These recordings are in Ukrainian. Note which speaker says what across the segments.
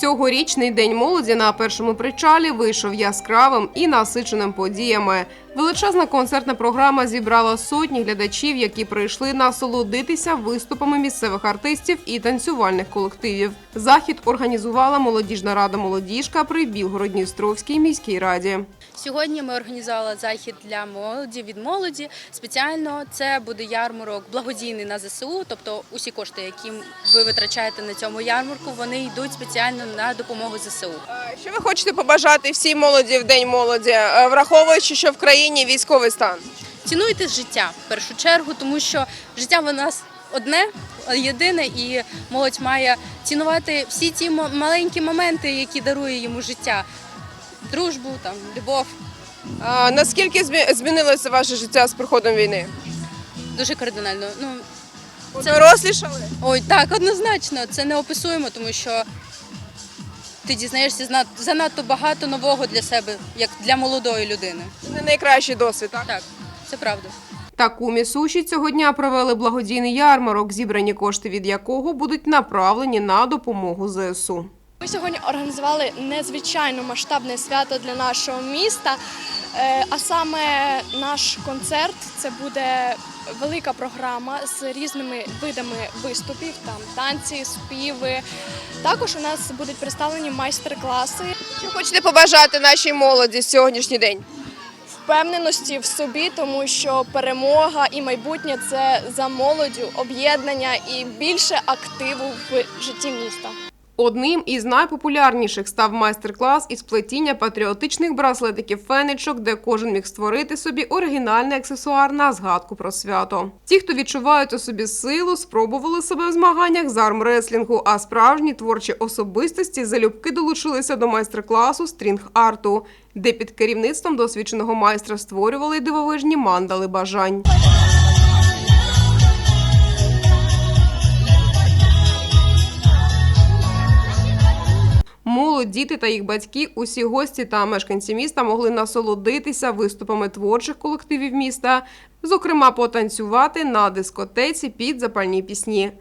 Speaker 1: Цьогорічний день молоді на першому причалі вийшов яскравим і насиченим подіями. Величезна концертна програма зібрала сотні глядачів, які прийшли насолодитися виступами місцевих артистів і танцювальних колективів. Захід організувала молодіжна рада молодіжка при Білгород-Дністровській міській раді.
Speaker 2: Сьогодні ми організували захід для молоді від молоді. Спеціально це буде ярмарок благодійний на ЗСУ. Тобто усі кошти, які ви витрачаєте на цьому ярмарку, вони йдуть спеціально на допомогу ЗСУ.
Speaker 1: Що ви хочете побажати всій молоді в день молоді, е, враховуючи, що в країні військовий стан?
Speaker 2: Цінуйте життя в першу чергу, тому що життя в нас одне, єдине, і молодь має цінувати всі ті маленькі моменти, які дарує йому життя. Дружбу, там, любов.
Speaker 1: А, наскільки змінилося ваше життя з приходом війни?
Speaker 2: Дуже кардинально. Ну,
Speaker 1: Це дорослішали?
Speaker 2: Ой, так, однозначно, це не описуємо, тому що ти дізнаєшся зна- занадто багато нового для себе, як для молодої людини.
Speaker 1: Це не найкращий досвід, так?
Speaker 2: Так, це правда.
Speaker 1: Та кумі суші цього дня провели благодійний ярмарок, зібрані кошти від якого будуть направлені на допомогу ЗСУ.
Speaker 3: Ми сьогодні організували незвичайно масштабне свято для нашого міста. Е, А саме наш концерт це буде велика програма з різними видами виступів, там танці, співи. Також у нас будуть представлені майстер-класи
Speaker 1: Що хочете побажати нашій молоді сьогоднішній день?
Speaker 3: впевненості в собі, тому що перемога і майбутнє це за молоддю, об'єднання і більше активу в житті міста.
Speaker 1: Одним із найпопулярніших став майстер-клас із плетіння патріотичних браслетиків фенечок, де кожен міг створити собі оригінальний аксесуар на згадку про свято. Ті, хто відчувають у собі силу, спробували себе в змаганнях з армреслінгу, а справжні творчі особистості залюбки долучилися до майстер-класу стрінг-арту, де під керівництвом досвідченого майстра створювали дивовижні мандали бажань. Молодь, діти та їх батьки, усі гості та мешканці міста могли насолодитися виступами творчих колективів міста, зокрема потанцювати на дискотеці під запальні пісні.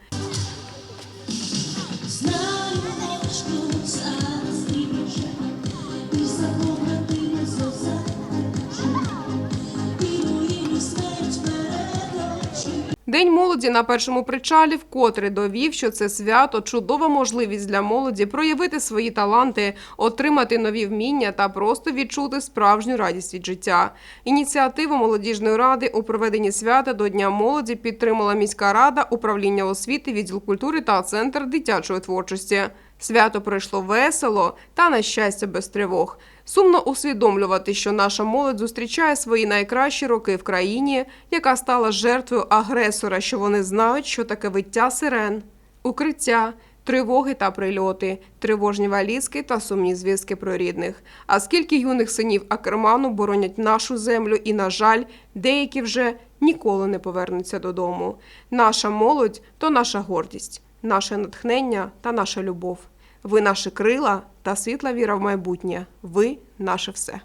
Speaker 1: День молоді на першому причалі вкотре довів, що це свято чудова можливість для молоді проявити свої таланти, отримати нові вміння та просто відчути справжню радість від життя. Ініціативу молодіжної ради у проведенні свята до Дня молоді підтримала міська рада, управління освіти, відділ культури та центр дитячої творчості. Свято пройшло весело та на щастя без тривог. Сумно усвідомлювати, що наша молодь зустрічає свої найкращі роки в країні, яка стала жертвою агресора, що вони знають, що таке виття сирен, укриття, тривоги та прильоти, тривожні валізки та сумні звістки про рідних. А скільки юних синів Акерману боронять нашу землю, і, на жаль, деякі вже ніколи не повернуться додому. Наша молодь то наша гордість, наше натхнення та наша любов. Ви наші крила та світла віра в майбутнє. Ви наше все.